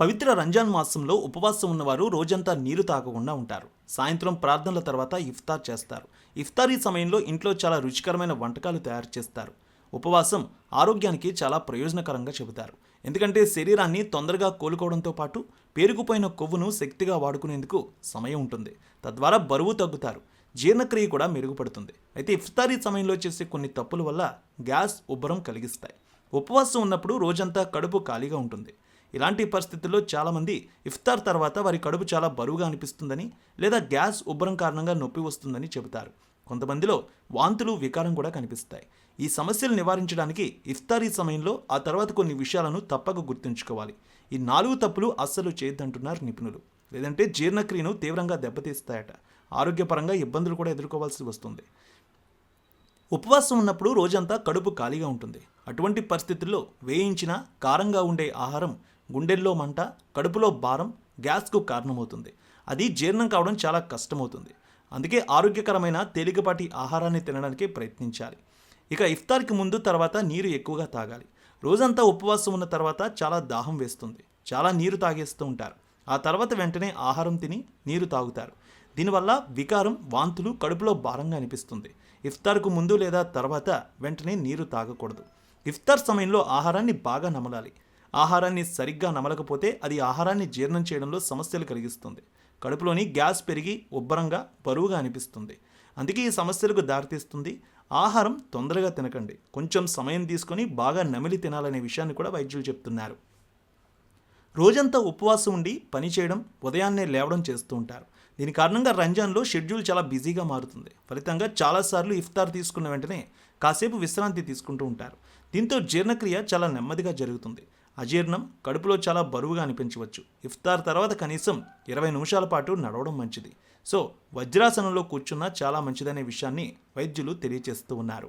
పవిత్ర రంజాన్ మాసంలో ఉపవాసం ఉన్నవారు రోజంతా నీరు తాగకుండా ఉంటారు. సాయంత్రం ప్రార్థనల తర్వాత ఇఫ్తార్ చేస్తారు. ఇఫ్తారీ సమయంలో ఇంట్లో చాలా రుచికరమైన వంటకాలు తయారు చేస్తారు. ఉపవాసం ఆరోగ్యానికి చాలా ప్రయోజనకరంగా చెబుతారు. ఎందుకంటే శరీరాన్ని తొందరగా కోలుకోవడంతో పాటు పేరుకుపోయిన కొవ్వును శక్తిగా వాడుకునేందుకు సమయం ఉంటుంది. తద్వారా బరువు తగ్గుతారు. జీర్ణక్రియ కూడా మెరుగుపడుతుంది. అయితే ఇఫ్తారీ సమయంలో చేసే కొన్ని తప్పుల వల్ల గ్యాస్ ఉబ్బరం కలిగిస్తాయి. ఉపవాసం ఉన్నప్పుడు రోజంతా కడుపు ఖాళీగా ఉంటుంది. ఇలాంటి పరిస్థితుల్లో చాలామంది ఇఫ్తార్ తర్వాత వారి కడుపు చాలా బరువుగా అనిపిస్తుందని లేదా గ్యాస్ ఉబ్బరం కారణంగా నొప్పి వస్తుందని చెబుతారు. కొంతమందిలో వాంతులు వికారం కూడా కనిపిస్తాయి. ఈ సమస్యలు నివారించడానికి ఇఫ్తారీ సమయంలో ఆ తర్వాత కొన్ని విషయాలను తప్పక గుర్తుంచుకోవాలి. ఈ నాలుగు తప్పులు అస్సలు చేయొద్దంటున్నారు నిపుణులు. లేదంటే జీర్ణక్రియను తీవ్రంగా దెబ్బతీస్తాయట. ఆరోగ్యపరంగా ఇబ్బందులు కూడా ఎదుర్కోవాల్సి వస్తుంది. ఉపవాసం ఉన్నప్పుడు రోజంతా కడుపు ఖాళీగా ఉంటుంది. అటువంటి పరిస్థితుల్లో వేయించిన కారంగా ఉండే ఆహారం గుండెల్లో మంట కడుపులో భారం గ్యాస్కు కారణమవుతుంది. అది జీర్ణం కావడం చాలా కష్టమవుతుంది. అందుకే ఆరోగ్యకరమైన తేలికపాటి ఆహారాన్ని తినడానికి ప్రయత్నించాలి. ఇక ఇఫ్తార్కి ముందు తర్వాత నీరు ఎక్కువగా తాగాలి. రోజంతా ఉపవాసం ఉన్న తర్వాత చాలా దాహం వేస్తుంది. చాలా నీరు తాగేస్తూ ఉంటారు. ఆ తర్వాత వెంటనే ఆహారం తిని నీరు తాగుతారు. దీనివల్ల వికారం వాంతులు కడుపులో భారంగా అనిపిస్తుంది. ఇఫ్తార్కు ముందు లేదా తర్వాత వెంటనే నీరు తాగకూడదు. ఇఫ్తార్ సమయంలో ఆహారాన్ని బాగా నమలాలి. ఆహారాన్ని సరిగ్గా నమలకపోతే అది ఆహారాన్ని జీర్ణం చేయడంలో సమస్యలు కలిగిస్తుంది. కడుపులోని గ్యాస్ పెరిగి ఉబ్బరంగా బరువుగా అనిపిస్తుంది. అందుకే ఈ సమస్యలకు దారితీస్తుంది. ఆహారం తొందరగా తినకండి. కొంచెం సమయం తీసుకొని బాగా నమిలి తినాలనే విషయాన్ని కూడా వైద్యులు చెప్తున్నారు. రోజంతా ఉపవాసం ఉండి పని చేయడం ఉదయాన్నే లేవడం చేస్తూ ఉంటారు. దీని కారణంగా రంజాన్లో షెడ్యూల్ చాలా బిజీగా మారుతుంది. ఫలితంగా చాలాసార్లు ఇఫ్తార్ తీసుకున్న వెంటనే కాసేపు విశ్రాంతి తీసుకుంటూ ఉంటారు. దీంతో జీర్ణక్రియ చాలా నెమ్మదిగా జరుగుతుంది. అజీర్ణం కడుపులో చాలా బరువుగా అనిపించవచ్చు. ఇఫ్తార్ తర్వాత కనీసం ఇరవై నిమిషాల పాటు నడవడం మంచిది. సో వజ్రాసనంలో కూర్చున్నా చాలా మంచిదనే విషయాన్ని వైద్యులు తెలియజేస్తూ ఉన్నారు.